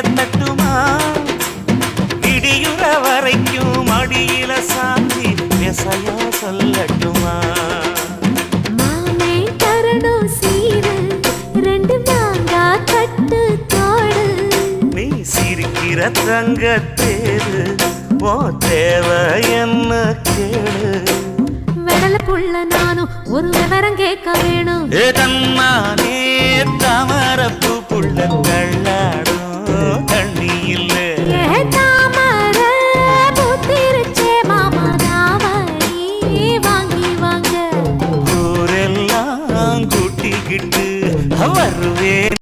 ஏத்தட்டுமா இடியுற வரைக்கும் மடியில சாந்தி விசையா சொல்லட்டுமா? சிரிக்கிற தங்க தேரு போ தேவை என்ன கேளு வெடல புள்ள நானும் ஒரு விவரம் கேட்க வேணும். ஏ தன்னான வருவேன்.